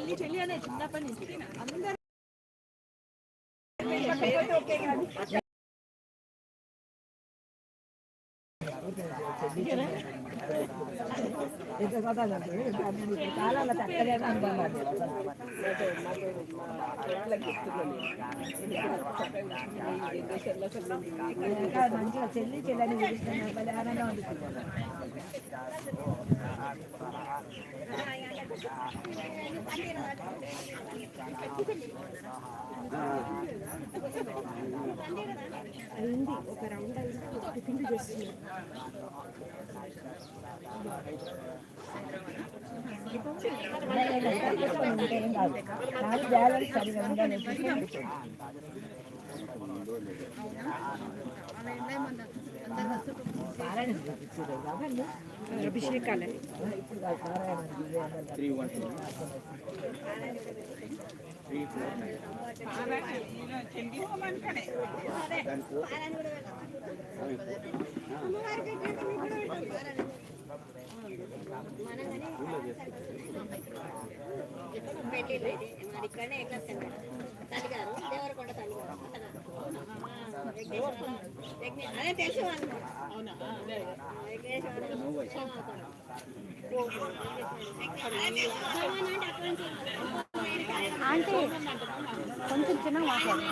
చెల్లి చెల్లి అనే చిన్నప్పటి నుంచి అందరూ కాలాల చక్కగా అనుకున్నాను మంచిగా చెల్లి చెల్లని పిలుస్తున్నారు భలే ఆనందం అనిపిస్తుంది అయింది ఒక రౌండ్ అయింది టిఫిన్ చేస్తున్నారు ఏం బ్యాలెన్స్ సరిగా ఉండాలి అభిషేకాలే ఇప్పుడు కాదు, పారాయణ ఇక్కడనే ఎట్లా తల్లిగారు దేవరకొండ తల్లిగారు అంటే కొంచెం చిన్న మాట్లాడు.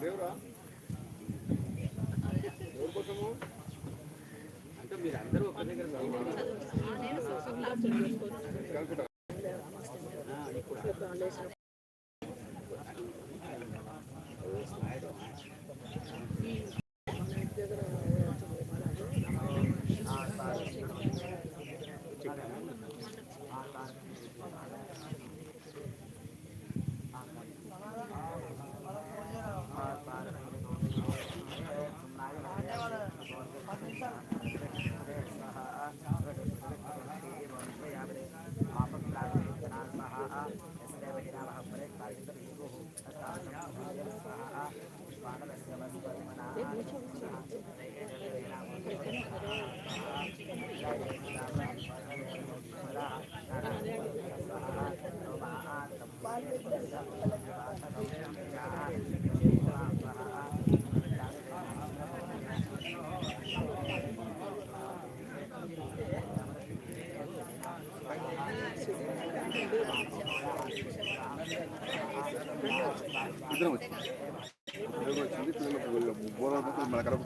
దేవురా ఎవరి కోసము అంటే మీరు అందరూ ఒక దగ్గర కలుపుతా ఇద్దరం వచ్చి ఇద్దరం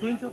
그렇죠.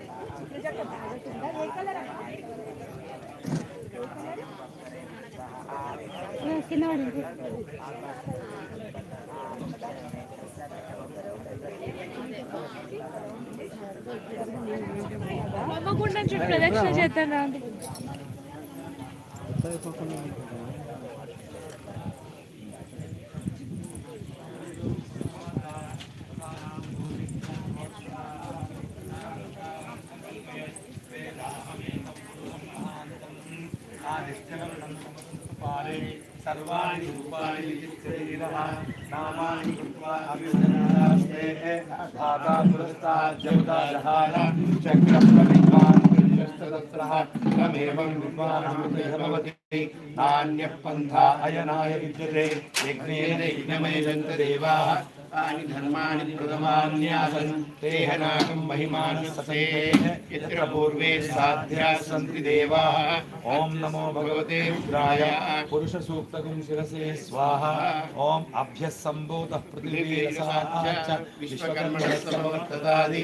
కింద పడింది హోమగుండం చుట్టూ ప్రదక్షిణ చేద్దాం రాండి सर्वाणि रूपाणि विचित्रैरः नामानि कृत्वा अभिवदनास्ते धाता पुरस्तात् जगदाजहार, चक्रप्रविद्वान् पुरुषस्तदत्रः तमेवं विद्वानमृतः भवति नान्यः पन्था अयनाय विद्यते। यज्ञेन यज्ञमयजन्त तानि धर्माणि प्रथमान्यासन्। तेह नाकं महिमानः यत्र पूर्वे साध्याः सन्ति देवाः। ॐ नमो भगवते रुद्राय। पुरुषसूक्तकं शिरसे स्वाहा। ॐ अभ्यः सम्भूतः पृथिवीरसाः च। विश्वकर्मणस्तमवत्तदादि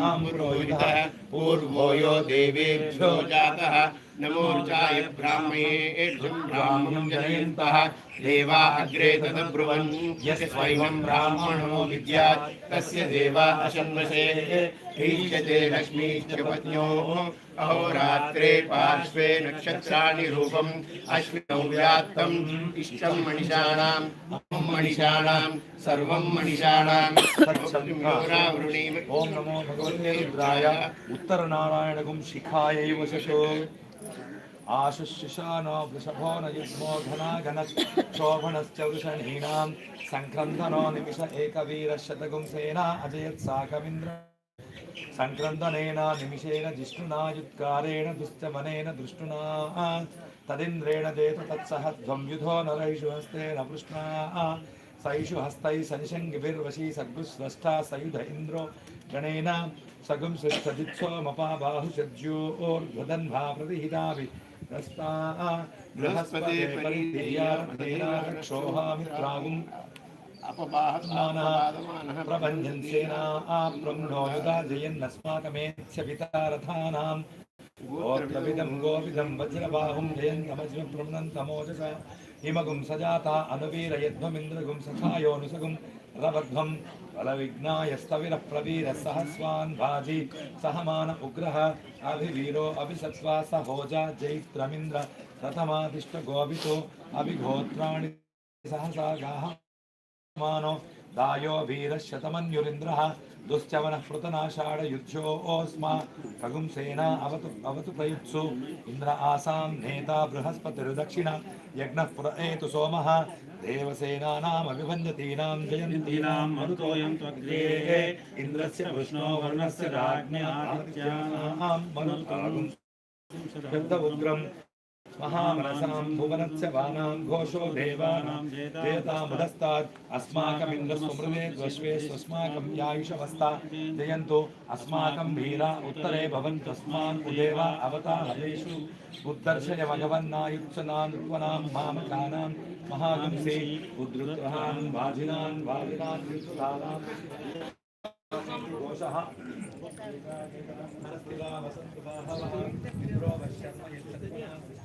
पुरोहितः पूर्वो यो देवेभ्यो जातः। नमोर्चाय ब्राह्मयेभ्यं ब्राह्मणं जनयन्तः। देवा अग्रे तदब्रुवन्। यस्वैवं ब्राह्मणो विद्यात्, तस्य देवा अशन्वसे ईयते लक्ष्मीश्च पत्न्योः। अहोरात्रे पार्श्वे नक्षत्राणि रूपम् अश्विनौ व्याप्तम् इष्टं मणिषाणाम् अहं मणिषाणां सर्वं मणिषाणां वृणीम ॐ नमो भगवते रुद्राय उत्तरनारायणगुं शिखायै वशतो आशुशिशानो वृषभो न युग्मो घनाघनक्षोभणश्च वृषणीनां सङ्क्रन्दनो निमिष एकवीरशतगुं सेना अजयत् साकमिन्द्र సంక్రందనైన నిమిషేణ జిష్ణునాయుత్కారేణ దుష్టమనేన దృష్టునా తదింద్రేణ చేతు తత్సహ ధ్వంయుధో నరైషు హస్తేన పృష్ణా. సైషు హస్తై సంశంగిభిర్వశీ సద్గుస్రష్టా సయుధ ఇంద్రో గణేన సగుం సృష్టదిత్సోమపా బాహుషజ్యోర్గదన్వా ప్రతిహితాభి రస్తా బృహస్పతే పరిధియార్మేనా రక్షోహామి త్రాగుం सेना आप्रम्नो युधा जयन्नस्माकमेत्स्य पितारथानाम् गोत्रविदं गोविदं वज्रबाहुं जयन्तमज्म प्रम्नन्तमोजसा हिमगुं सजाता अनुवीरयध्वमिन्द्रगुं सखायोनुसगुं रवध्वं बलविघ्नायस्तविरः प्रवीरः सहस्वान् भाजी सहमान उग्रः अभिवीरो अभिसत्त्वा सहोजा जैत्रमिन्द्र प्रथमादिष्टगोभितो अभिगोत्राणि सहसा गाः मानो दायो वीरशतमन्युरिन्द्रः दुश्चवनः पृतनाषाढयुध्योऽस्मा खगुंसेना अवतु अवतु प्रयुत्सु इन्द्र आसां नेता बृहस्पतिर्दक्षिण यज्ञः पुर एतु सोमः देवसेनानामभिभञ्जतीनां जयन्तीनां मरुतोऽयं त्वग्रे इन्द्रस्य कृष्णो वर्णस्य राज्ञादित्यानां मरुतागुं शब्दमुग्रम् महामनसां भुवनस्य वानां घोषो देवानां जयतामुदस्तात् अस्माकमिन्द्रस्वमृते द्वश्वे स्वस्माकं यायुषमस्ता जयन्तु अस्माकं वीरा उत्तरे भवन्तस्मान् उदेवा अवतारहेषु उद्दर्शय भगवन्नायुत्सनान् मामकानां महागंसे उद्धृतान् वाजिनान् वाजिनान्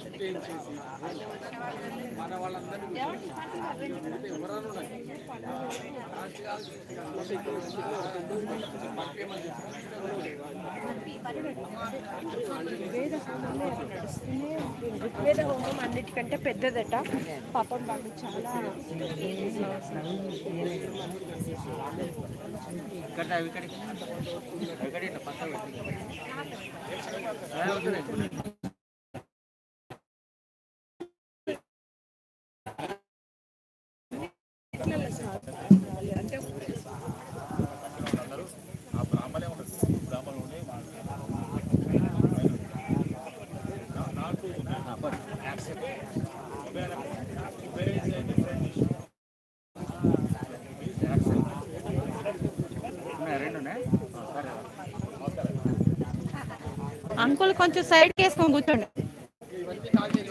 घोषः వేద హోమంలో ఋగ్వేద హోమం అన్నిటికంటే పెద్దదట. పాపం వాళ్ళు చాలా అంకుల్ కొంచెం సైడ్కి వేసుకొని కూర్చోండి విని ఆగు.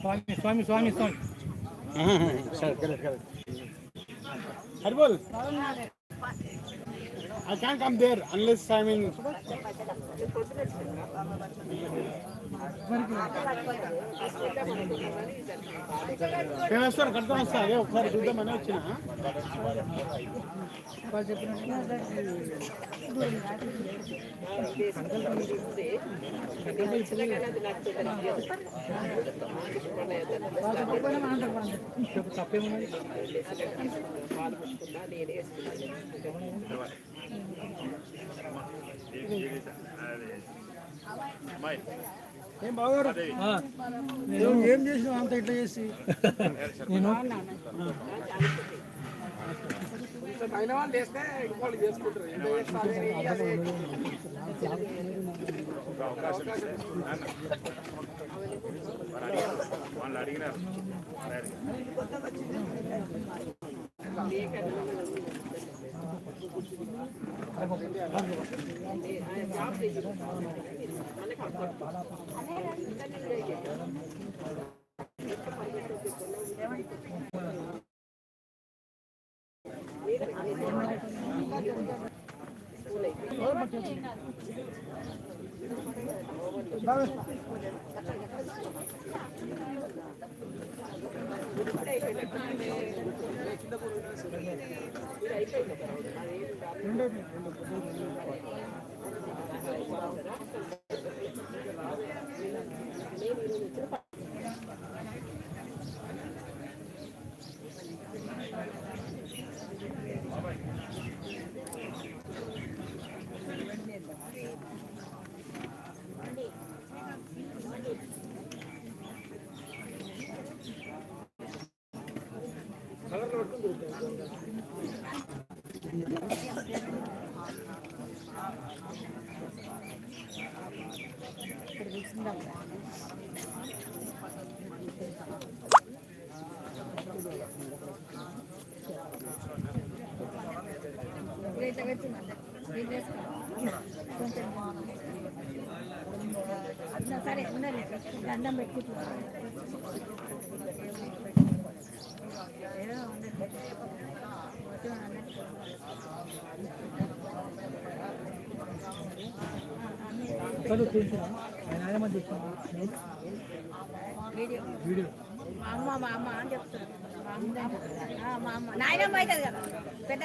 Swami, Swami, Swami, Swami. Sir, correct, correct. Harbal. I can't come there unless I'm in... కడతాను వస్తా అదే ఒకసారి చూద్దామని వచ్చిన. తప్పేమున్నది ఏం బాగారు ఏం ఏం చేసినావు అంత ఇట్లా చేసి? నేను వాళ్ళు చేస్తే ఇంకోళ్ళు చేసుకుంటారు. రెండే సరే ఉండండి. దండం పెట్టుకుంటున్నాను చదువు చూసిన ఆయన ఆయన మంది వీడియో. మా అమ్మ మా అమ్మ అని చెప్తాను మా అమ్మ నాయనమ్మ అవుతుంది కదా. పెద్ద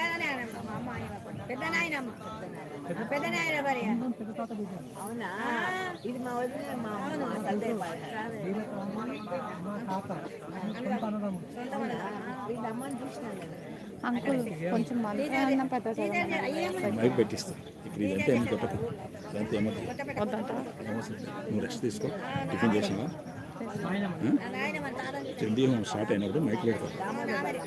పెద్ద నాయనమ్మ. పెద్ద నాయన అవునా? ఇది మా వదిన మా అమ్మ అన్నదమ్ముడు. వీళ్ళ అమ్మని చూసినాను కదా అంకుల్ కొంచెం మంత్రి ఇదంతా ఏమి కొట్టదు ఇదంతా. నువ్వు రెస్ట్ తీసుకో. టిఫిన్ చేసినా? చండీ హోమ్ స్టార్ట్ అయినప్పుడు మైక్ నాగరి